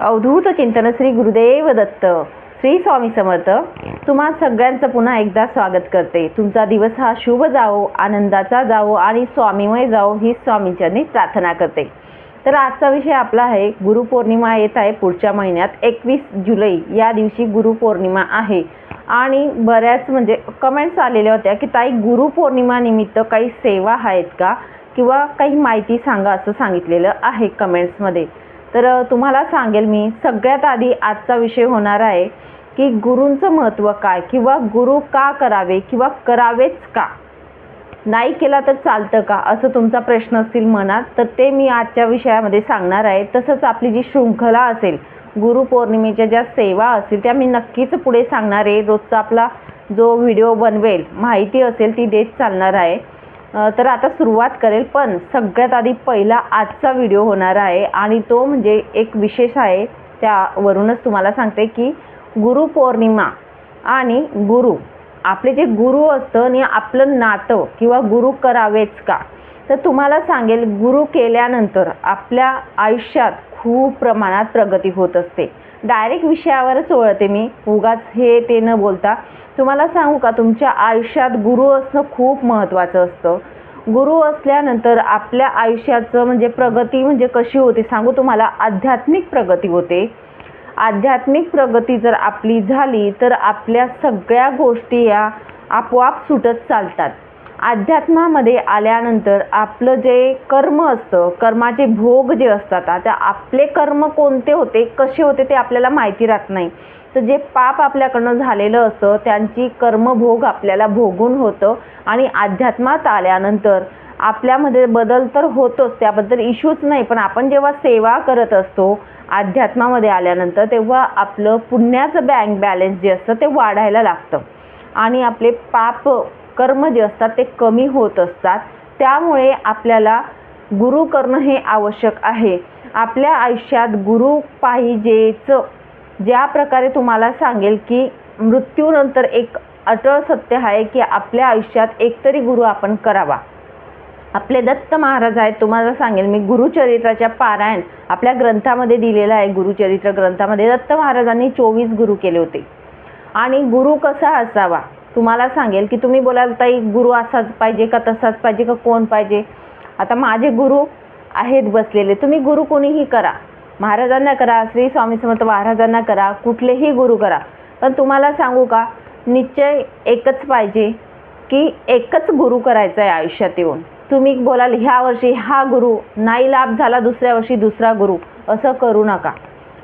अवधूत चिंतन श्री गुरुदेव दत्त. श्री स्वामी समर्थ तुम्हा सगळ्यांचं पुन्हा एकदा स्वागत करते. तुमचा दिवस हा शुभ जावो आनंदाचा जावो आणि स्वामीमय जावो ही स्वामींच्यांनी प्रार्थना करते. तर आजचा विषय आपला आहे गुरुपौर्णिमा येत आहे पुढच्या महिन्यात एकवीस जुलै या दिवशी गुरुपौर्णिमा आहे. आणि बऱ्याच म्हणजे कमेंट्स आलेल्या होत्या की ताई गुरुपौर्णिमानिमित्त काही सेवा आहेत का? किंवा काही माहिती सांगा असं सांगितलेलं आहे कमेंट्समध्ये तर तुम्हाला सांगेल मी सगळ्यात आधी आजचा विषय होणार आहे की गुरूंचं महत्त्व काय किंवा गुरु का करावे किंवा करावेच का? नाही केला तर चालतं का? असं तुमचा प्रश्न असतील मनात तर ते मी आजच्या विषयामध्ये सांगणार आहे. तसंच आपली जी शृंखला असेल गुरुपौर्णिमेच्या ज्या सेवा असतील त्या मी नक्कीच पुढे सांगणार आहे. रोजचा आपला जो व्हिडिओ बनवेल माहिती असेल ती देत चालणार आहे. तर आता सुरुवात करेल पण सगळ्यात आधी पहिला आजचा व्हिडिओ होणार आहे आणि तो म्हणजे एक विशेष आहे त्यावरूनच तुम्हाला सांगते की गुरुपौर्णिमा आणि गुरु आपले जे गुरु असतं आणि आपलं नातं किंवा गुरु करावेच का? तर तुम्हाला सांगेल गुरु केल्यानंतर आपल्या आयुष्यात खूप प्रमाणात प्रगती होत असते. डायरेक्ट विषयावरच ओळते मी. उगाच हे ते न बोलता तुम्हाला सांगू का तुमच्या आयुष्यात गुरु असणं खूप महत्त्वाचं असतं. गुरु असल्यानंतर आपल्या आयुष्याचं म्हणजे प्रगती म्हणजे कशी होते सांगू तुम्हाला. आध्यात्मिक प्रगती होते. आध्यात्मिक प्रगती जर आपली झाली तर आपल्या सगळ्या गोष्टी या आपोआप सुटत चालतात. अध्यात्मामध्ये आल्यानंतर आपलं जे कर्म असतं कर्माचे भोग जे असतात आता आपले कर्म कोणते होते कसे होते ते आपल्याला माहिती राहत नाही. तर जे पाप आपल्याकडनं झालेलं असतं त्यांची कर्मभोग आपल्याला भोगून होतं आणि अध्यात्मात आल्यानंतर आपल्यामध्ये बदल तर होतोच त्याबद्दल इश्यूच नाही. पण आपण जेव्हा सेवा करत असतो अध्यात्मामध्ये आल्यानंतर तेव्हा आपलं पुण्याचं बँक बॅलन्स जे असतं ते वाढायला लागतं. आणि आपले पाप कर्म जे असतात ते कमी होत असतात. त्यामुळे आपल्याला गुरु करणं हे आवश्यक आहे. आपल्या आयुष्यात गुरु पाहिजेच ज्या प्रकारे तुम्हाला सांगेल की मृत्यूनंतर एक अटळ सत्य आहे की आपल्या आयुष्यात एकतरी गुरु आपण करावा. आपले दत्त महाराज आहेत तुम्हाला सांगेल मी गुरुचरित्राच्या पारायण आपल्या ग्रंथामध्ये दिलेलं आहे गुरुचरित्र ग्रंथामध्ये. दत्त महाराजांनी चोवीस गुरु केले होते. आणि गुरु कसा असावा? तुम्हाला सांगेल की तुम्ही बोलाल ताई गुरु असाच पाहिजे का तसाच पाहिजे का कोण पाहिजे? आता माझे गुरु आहेत बसलेले तुम्ही गुरु कोणीही करा. महाराजांना करा श्री स्वामी समर्थ महाराजांना करा कुठलेही गुरु करा. पण तुम्हाला सांगू का निश्चय एकच पाहिजे की एकच गुरु करायचा आहे आयुष्यात येऊन. तुम्ही बोलाल ह्या वर्षी हा गुरु नाही लाभ झाला दुसऱ्या वर्षी दुसरा गुरु. असं करू नका.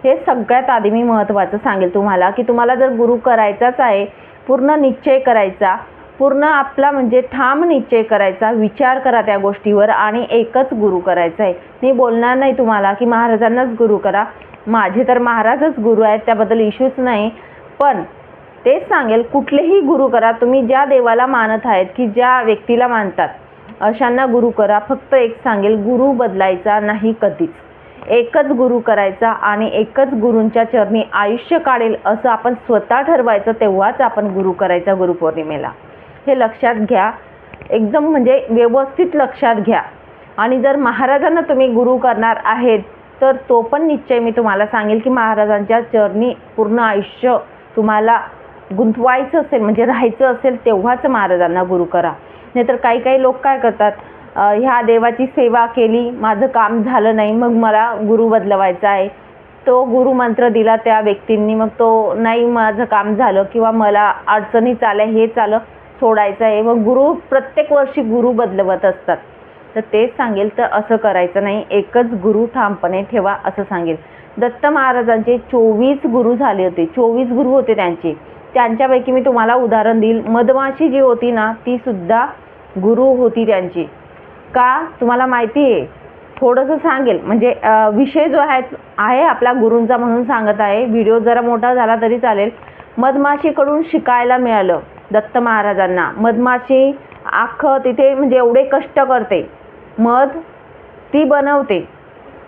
हे सगळ्यात आधी मी महत्त्वाचं सांगेल तुम्हाला की तुम्हाला जर गुरु करायचाच आहे पूर्ण निश्चय करायचा पूर्ण आपला म्हणजे ठाम निश्चय करायचा विचार करा त्या गोष्टीवर आणि एकच गुरु करायचा आहे. मी बोलणार नाही तुम्हाला की महाराजांनाच गुरु करा. माझे तर महाराजच गुरु आहेत त्याबद्दल इश्यूच नाही. पण तेच सांगेल कुठलेही गुरु करा तुम्ही ज्या देवाला मानत आहेत की ज्या व्यक्तीला मानतात अशांना गुरु करा. फक्त एक सांगेल गुरु बदलायचा नाही कधीच. एकच गुरु करायचा आणि एकच गुरूंच्या चरणी आयुष्य काढेल असं आपण स्वतः ठरवायचं तेव्हाच आपण गुरु करायचा गुरुपौर्णिमेला. हे लक्षात घ्या. एकदम म्हणजे व्यवस्थित लक्षात घ्या. आणि जर महाराजांना तुम्ही गुरु करणार आहेत तर तो पण निश्चय मी तुम्हाला सांगेल की महाराजांच्या चरणी पूर्ण आयुष्य तुम्हाला गुंतवायचं असेल म्हणजे राहायचं असेल तेव्हाच महाराजांना गुरु करा. नाहीतर काही काही लोक काय करतात ह्या देवाची सेवा केली माझं काम झालं नाही मग मला गुरु बदलवायचा आहे. तो गुरुमंत्र दिला त्या व्यक्तींनी मग तो नाही माझं काम झालं किंवा मला अडचणीच आल्या हेच आलं सोडायचं आहे मग गुरु प्रत्येक वर्षी गुरु बदलवत असतात. तर तेच सांगेल तर असं करायचं नाही. एकच गुरु ठामपणे ठेवा असं सांगेल. दत्त महाराजांचे चोवीस गुरु झाले होते. चोवीस गुरु होते त्यांचे. त्यांच्यापैकी मी तुम्हाला उदाहरण देईल. मधमाशी जी होती ना ती सुद्धा गुरु होती त्यांची. का? तुम्हाला माहिती आहे. थोडंसं सांगेल. म्हणजे विषय जो आहे आहे आपला गुरूंचा म्हणून सांगत आहे. व्हिडिओ जरा मोठा झाला तरी चालेल. मधमाशीकडून शिकायला मिळालं. दत्त महाराजांना. मधमाशी अख्खं तिथे म्हणजे एवढे कष्ट करते. मध ती बनवते.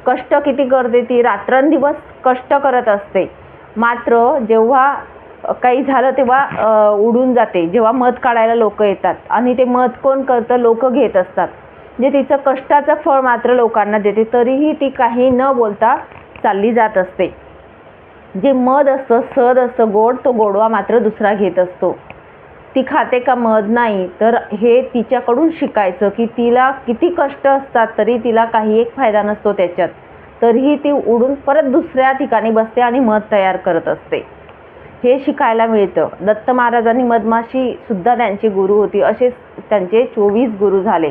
कष्ट किती करते ती? रात्रंदिवस कष्ट करत असते. मात्र जेव्हा काही झालं तेव्हा उडून जाते. जेव्हा मध काढायला लोक येतात. आणि ते मध कोण करतं? लोक घेत असतात. जे तिचं कष्टाचं फळ मात्र लोकांना देते. तरीही ती काही न बोलता चालली जात असते. जे मध असतं सद असतं गोड तो गोडवा मात्र दुसरा घेत असतो. ती खाते का मध नाही तर हे तिच्याकडून शिकायचं की तिला किती कष्ट असतात तरी तिला काही एक फायदा नसतो त्याच्यात. तरीही ती उडून परत दुसऱ्या ठिकाणी बसते आणि मध तयार करत असते. हे शिकायला मिळतं. दत्त महाराजांनी मधमाशी सुद्धा त्यांची गुरु होती. असे त्यांचे चोवीस गुरु झाले.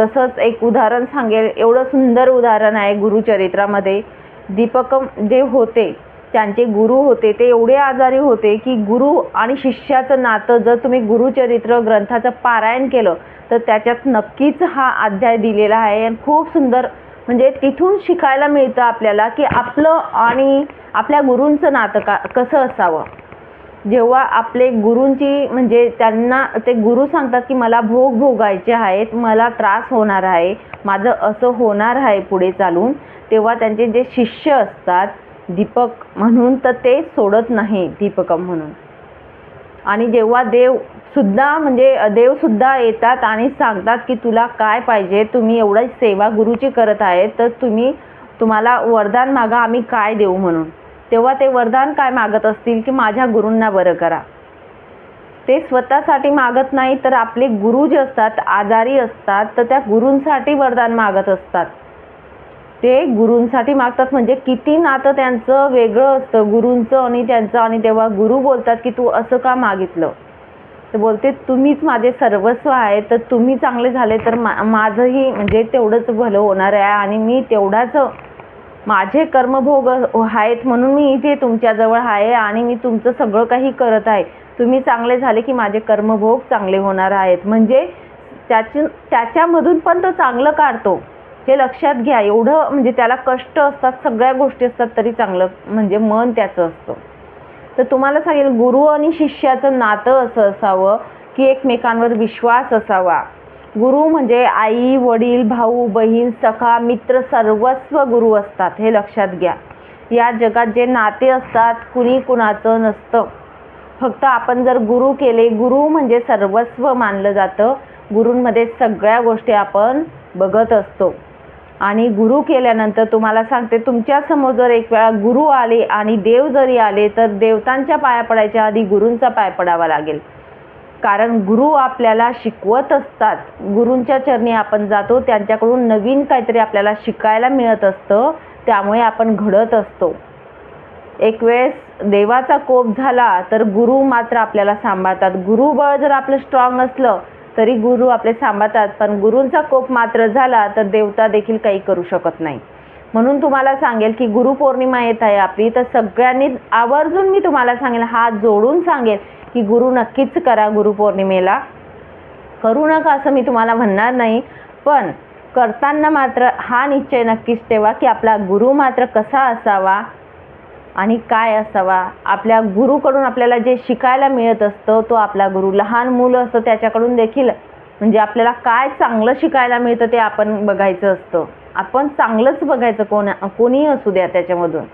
तसंच एक उदाहरण सांगेल. एवढं सुंदर उदाहरण आहे गुरुचरित्रामध्ये. दीपकम जे होते त्यांचे गुरु होते ते एवढे आजारी होते की गुरु आणि शिष्याचं नातं जर तुम्ही गुरुचरित्र ग्रंथाचं पारायण केलं तर त्याच्यात नक्कीच हा अध्याय दिलेला आहे. आणि खूप सुंदर म्हणजे तिथून शिकायला मिळतं आपल्याला की आपलं आणि आपल्या गुरूंचं नातं का कसं असावं. जेव्हा आपले गुरूंची म्हणजे त्यांना ते गुरु सांगतात की मला भोग भोगायचे आहेत मला त्रास होणार आहे माझं असं होणार आहे पुढे चालून तेव्हा त्यांचे जे शिष्य असतात दीपक म्हणून तर ते सोडत नाही दीपकम म्हणून. आणि जेव्हा देव सुद्धा म्हणजे देवसुद्धा येतात आणि सांगतात की तुला काय पाहिजे तुम्ही एवढं सेवा गुरुची करत आहे तर तुम्ही तुम्हाला वरदान मागा आम्ही काय देऊ म्हणून. तेव्हा ते वरदान काय मागत असतील की माझ्या गुरूंना बरं करा. ते स्वतःसाठी मागत नाही तर आपले गुरु जे असतात आजारी असतात तर त्या गुरूंसाठी वरदान मागत असतात. ते गुरूंसाठी मागतात. म्हणजे किती नातं त्यांचं वेगळं असतं. गुरूंचं आणि त्यांचं आणि तेव्हा गुरु बोलतात की तू असं का मागितलं? ते बोलते तुम्हीच माझे सर्वस्व आहे तर तुम्ही चांगले झाले तर मा माझंही म्हणजे तेवढंच भलं होणार आहे आणि मी तेवढाच माझे कर्मभोग आहेत म्हणून मी इथे तुमच्याजवळ आहे आणि मी तुमचं सगळं काही करत आहे. तुम्ही चांगले झाले की माझे कर्मभोग चांगले होणार आहेत. म्हणजे त्याची त्याच्यामधून पण तो चांगलं काढतो. हे लक्षात घ्या. एवढं म्हणजे त्याला कष्ट असतात सगळ्या गोष्टी असतात तरी चांगलं म्हणजे मन त्याचं असतं. तर तुम्हाला सांगेल गुरु आणि शिष्याचं नातं असं असावं की एकमेकांवर विश्वास असावा. गुरु म्हणजे आई वडील भाऊ बहीण सखा मित्र सर्वस्व गुरु असतात हे लक्षात घ्या. या जगात जे नाते असतात कुणी कुणाचं नसतं. फक्त आपण जर गुरु केले गुरु म्हणजे सर्वस्व मानलं जातं. गुरूंमध्ये सगळ्या गोष्टी आपण बघत असतो. आणि गुरु केल्यानंतर तुम्हाला सांगते तुमच्यासमोर जर एक वेळा गुरु आले आणि देव जरी आले तर देवतांच्या पाया पडायच्या आधी गुरूंचा पाय पडावा लागेल. कारण गुरु आपल्याला शिकवत असतात. गुरूंच्या चरणी आपण जातो त्यांच्याकडून नवीन काहीतरी आपल्याला शिकायला मिळत असतं त्यामुळे आपण घडत असतो. एक वेळेस देवाचा कोप झाला तर गुरु मात्र आपल्याला सांभाळतात. गुरुबळ जर आपलं स्ट्रॉंग असलं तरी गुरु आपले सांभाळतात पण गुरूंचा कोप मात्र झाला तर देवता देखील काही करू शकत नाही. म्हणून तुम्हाला सांगेल की गुरुपौर्णिमा येत आहे. आपली तर सगळ्यांनी आवर्जून मी तुम्हाला सांगेल हात जोडून सांगेल की गुरु नक्कीच करा गुरुपौर्णिमेला करू नका असं मी तुम्हाला म्हणणार नाही पण करताना मात्र हा निश्चय नक्कीच ठेवा की आपला गुरु मात्र कसा असावा आणि काय असावा? आपल्या गुरुकडून आपल्याला जे शिकायला मिळत असतं तो आपला गुरु. लहान मुलं असतं त्याच्याकडून देखील म्हणजे आपल्याला काय चांगलं शिकायला मिळतं ते आपण बघायचं असतं. आपण चांगलंच बघायचं कोण कोणीही असू द्या त्याच्यामधून.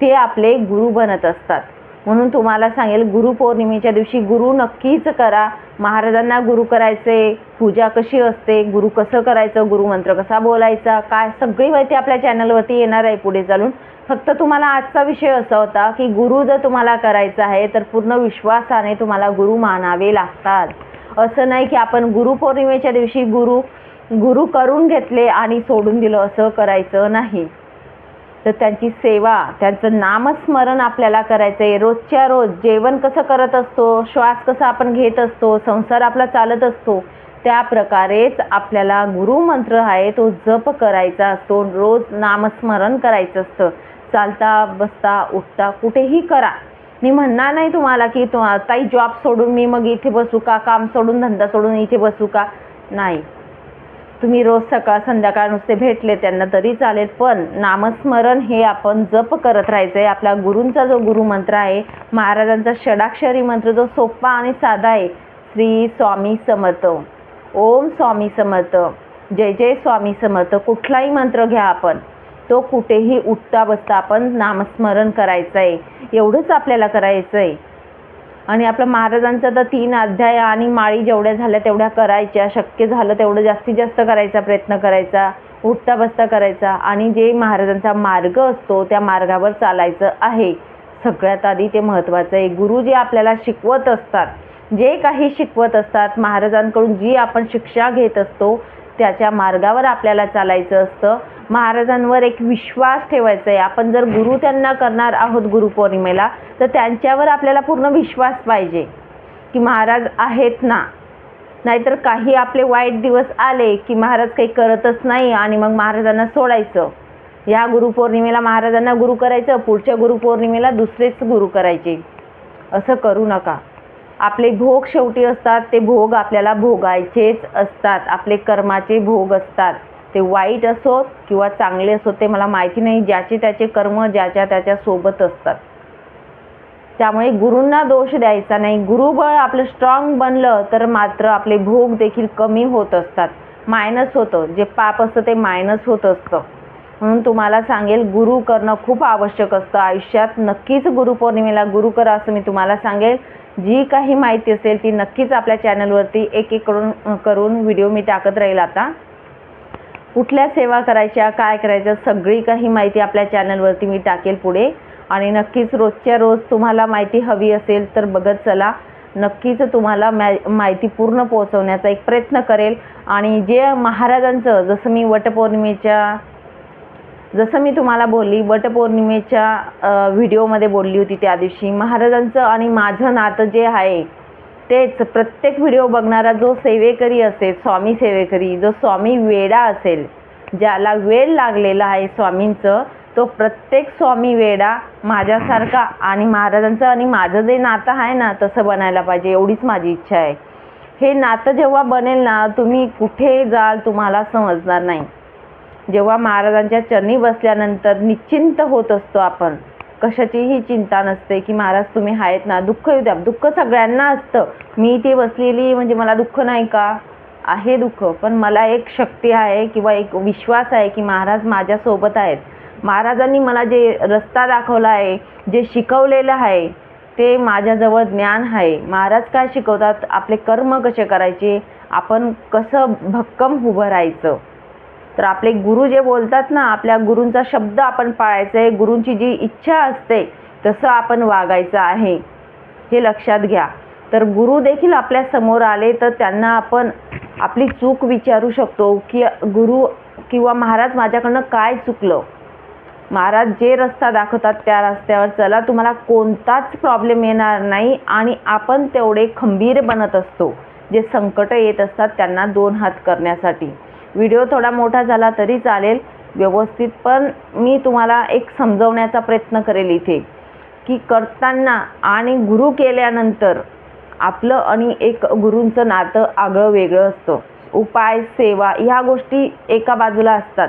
ते आपले गुरु बनत असतात. म्हणून तुम्हाला सांगेल गुरुपौर्णिमेच्या दिवशी गुरु नक्कीच करा. महाराजांना गुरु करायचे पूजा कशी असते गुरु कसं करायचं गुरुमंत्र कसा बोलायचा काय सगळी माहिती आपल्या चॅनलवरती येणार आहे पुढे चालून. फक्त तुम्हाला आजचा विषय असा होता की गुरु जर तुम्हाला करायचा आहे तर पूर्ण विश्वासाने तुम्हाला गुरु मानावे लागतात. असं नाही की आपण गुरुपौर्णिमेच्या दिवशी गुरु गुरु करून घेतले आणि सोडून दिलं असं करायचं नाही. तर त्यांची सेवा त्यांचं नामस्मरण आपल्याला करायचं आहे रोजच्या रोज जेवण कसं करत असतो श्वास कसा आपण घेत असतो संसार आपला चालत असतो त्या प्रकारेच आपल्याला गुरुमंत्र आहे तो जप करायचा असतो. रोज नामस्मरण करायचं असतं. चालता बसता उठता कुठेही करा. मी म्हणणार नाही तुम्हाला की तो ताई जॉब सोडून मी मग इथे बसू का? काम सोडून धंदा सोडून इथे बसू का? नाही. तुम्ही रोज सकाळ संध्याकाळ नुसते भेटले त्यांना तरी चालेल. पण नामस्मरण हे आपण जप करत राहायचं आहे आपल्या गुरूंचा जो गुरुमंत्र आहे महाराजांचा षडाक्षरी मंत्र जो सोपा आणि साधा आहे श्री स्वामी समर्थ. ओम स्वामी समर्थ. जय जय स्वामी समर्थ. कुठलाही मंत्र घ्या आपण. तो कुठेही उठता बसता आपण नामस्मरण करायचं आहे एवढंच आपल्याला करायचं आहे आणि आपलं महाराजांचं तर तीन अध्याय आणि माळी जेवढ्या झाल्या तेवढ्या करायच्या. शक्य झालं तेवढं जास्तीत जास्त करायचा प्रयत्न करायचा. उठता बसता करायचा. आणि जे महाराजांचा मार्ग असतो त्या मार्गावर चालायचं आहे. सगळ्यात आधी ते महत्त्वाचं आहे. गुरु जे आपल्याला शिकवत असतात जे काही शिकवत असतात महाराजांकडून जी आपण शिक्षा घेत असतो त्याच्या मार्गावर आपल्याला चालायचं असतं. महाराजांवर एक विश्वास ठेवायचा आहे. आपण जर गुरु त्यांना करणार आहोत गुरुपौर्णिमेला तर त्यांच्यावर आपल्याला पूर्ण विश्वास पाहिजे की महाराज आहेत ना. नाहीतर काही आपले वाईट दिवस आले की महाराज काही करतच नाही आणि मग महाराजांना सोडायचं. या गुरुपौर्णिमेला महाराजांना गुरु करायचं पुढच्या गुरुपौर्णिमेला दुसरेच गुरु करायचे. असं करू नका. आपले भोग शेवटी असतात ते भोग आपल्याला भोगायचेच असतात. आपले कर्माचे भोग असतात. ते वाईट असोत किंवा चांगले असोत ते मला माहिती नाही. ज्याचे त्याचे कर्म ज्याच्या त्याच्या सोबत असतात. त्यामुळे गुरूंना दोष द्यायचा नाही. गुरुबळ आपलं स्ट्रॉंग बनलं तर मात्र आपले भोग देखील कमी होत असतात. मायनस होतं. जे पाप असतं ते मायनस होत असतं. म्हणून तुम्हाला सांगेल गुरु करणं खूप आवश्यक असतं. आयुष्यात नक्कीच गुरुपौर्णिमेला गुरु करा असं मी तुम्हाला सांगेल. जी काही माहिती असेल ती नक्कीच आपल्या चॅनलवरती एक एक करून करून व्हिडिओ मी टाकत राहील आता. कुठल्या सेवा करायच्या काय करायच्या सगळी काही माहिती आपल्या चॅनलवरती मी टाकेल पुढे. आणि नक्कीच रोजच्या रोज तुम्हाला माहिती हवी असेल तर बघत चला. नक्कीच तुम्हाला मा माहिती पूर्ण पोहोचवण्याचा एक प्रयत्न करेल. आणि जे महाराजांचं जसं मी वटपौर्णिमेच्या जसं मी तुम्हाला बोलली वटपौर्णिमेच्या व्हिडिओमध्ये बोलली होती त्या दिवशी महाराजांचं आणि माझं नातं जे आहे तेच प्रत्येक व्हिडिओ बघणारा जो सेवेकरी असेल स्वामी सेवेकरी जो स्वामी वेडा असेल ज्याला वेळ लागलेला आहे स्वामींचं तो प्रत्येक स्वामी वेडा माझ्यासारखा आणि महाराजांचं आणि माझं जे नातं आहे ना तसं बनायला पाहिजे एवढीच माझी इच्छा आहे. हे नातं जेव्हा बनेल ना तुम्ही कुठे जाल तुम्हाला समजणार नाही. जेव्हा महाराजांच्या चरणी बसल्यानंतर निश्चिंत होत असतो आपण कशाचीही चिंता नसते की महाराज तुम्ही आहेत ना दुःख येऊ द्या. दुःख सगळ्यांना असतं. मी इथे बसलेली म्हणजे मला दुःख नाही का? आहे दुःख पण मला एक शक्ती आहे किंवा एक विश्वास आहे की महाराज माझ्यासोबत आहेत. महाराजांनी मला जे रस्ता दाखवला आहे जे शिकवलेलं आहे ते माझ्याजवळ ज्ञान आहे. महाराज काय शिकवतात? आपले कर्म कसे करायचे? आपण कसं भक्कम उभं राहायचं? तर आपले गुरु जे बोलतात ना आपल्या गुरूंचा शब्द आपण पाळायचा आहे गुरूंची जी इच्छा असते तसं आपण वागायचं आहे. हे लक्षात घ्या. तर गुरु देखील आपल्यासमोर आले तर त्यांना आपण आपली चूक विचारू शकतो की गुरु किंवा महाराज माझ्याकडनं काय चुकलं? महाराज जे रस्ता दाखवतात त्या रस्त्यावर चला तुम्हाला कोणताच प्रॉब्लेम येणार नाही आणि आपण तेवढे खंबीर बनत असतो. जे संकट येत असतात त्यांना दोन हात करण्यासाठी. व्हिडिओ थोडा मोठा झाला तरी चालेल. व्यवस्थित पण मी तुम्हाला एक समजवण्याचा प्रयत्न करेल इथे की करताना आणि गुरु केल्यानंतर आपलं आणि एक गुरूंचं नातं आगळं वेगळं असतं. उपाय सेवा ह्या गोष्टी एका बाजूला असतात.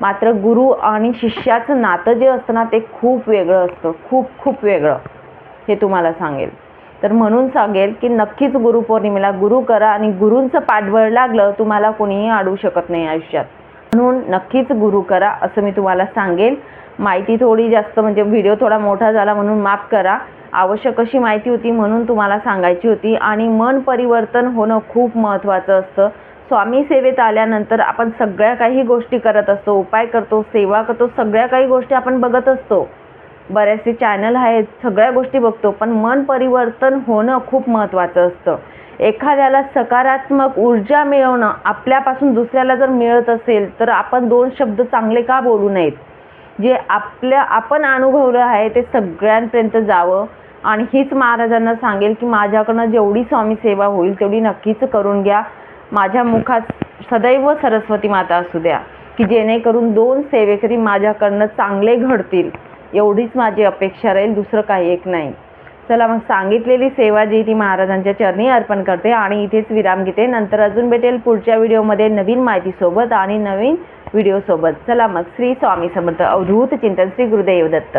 मात्र गुरु आणि शिष्याचं नातं जे असतं ना ते खूप वेगळं असतं. खूप खूप वेगळं हे तुम्हाला सांगेल. तर म्हणून सांगेल की नक्कीच गुरुपौर्णिमेला गुरु करा आणि गुरूंचं पाठबळ लागलं तुम्हाला कोणीही अडवू शकत नाही आयुष्यात. म्हणून नक्कीच गुरु करा असं मी तुम्हाला सांगेल. माहिती थोडी जास्त म्हणजे व्हिडिओ थोडा मोठा झाला म्हणून माफ करा. आवश्यक अशी माहिती होती म्हणून तुम्हाला सांगायची होती. आणि मन परिवर्तन होणं खूप महत्त्वाचं असतं. स्वामी सेवेत आल्यानंतर आपण सगळ्या काही गोष्टी करत असतो उपाय करतो सेवा करतो सगळ्या काही गोष्टी आपण बघत असतो. बरेचसे चॅनल आहेत सगळ्या गोष्टी बघतो पण मन परिवर्तन होणं खूप महत्त्वाचं असतं. एखाद्याला सकारात्मक ऊर्जा मिळवणं आपल्यापासून दुसऱ्याला जर मिळत असेल तर आपण दोन शब्द चांगले का बोलू नयेत? जे आपल्या आपण अनुभवलं आहे ते सगळ्यांपर्यंत जावं. आणि हीच महाराजांना सांगेल की माझ्याकडनं जेवढी स्वामी सेवा होईल तेवढी नक्कीच करून घ्या. माझ्या मुखात सदैव सरस्वती माता असू द्या की जेणेकरून दोन सेवेकरी माझ्याकडनं चांगले घडतील. एवढीच माझी अपेक्षा राहील दुसरं काही एक नाही. चला मग सांगितलेली सेवा जी ती महाराजांच्या चरणी अर्पण करते आणि इथेच विराम घेते. नंतर अजून भेटेल पुढच्या व्हिडिओमध्ये नवीन माहितीसोबत आणि नवीन व्हिडिओसोबत. चला मग श्री स्वामी समर्थ अवधूत चिंतन श्री गुरुदेव दत्त.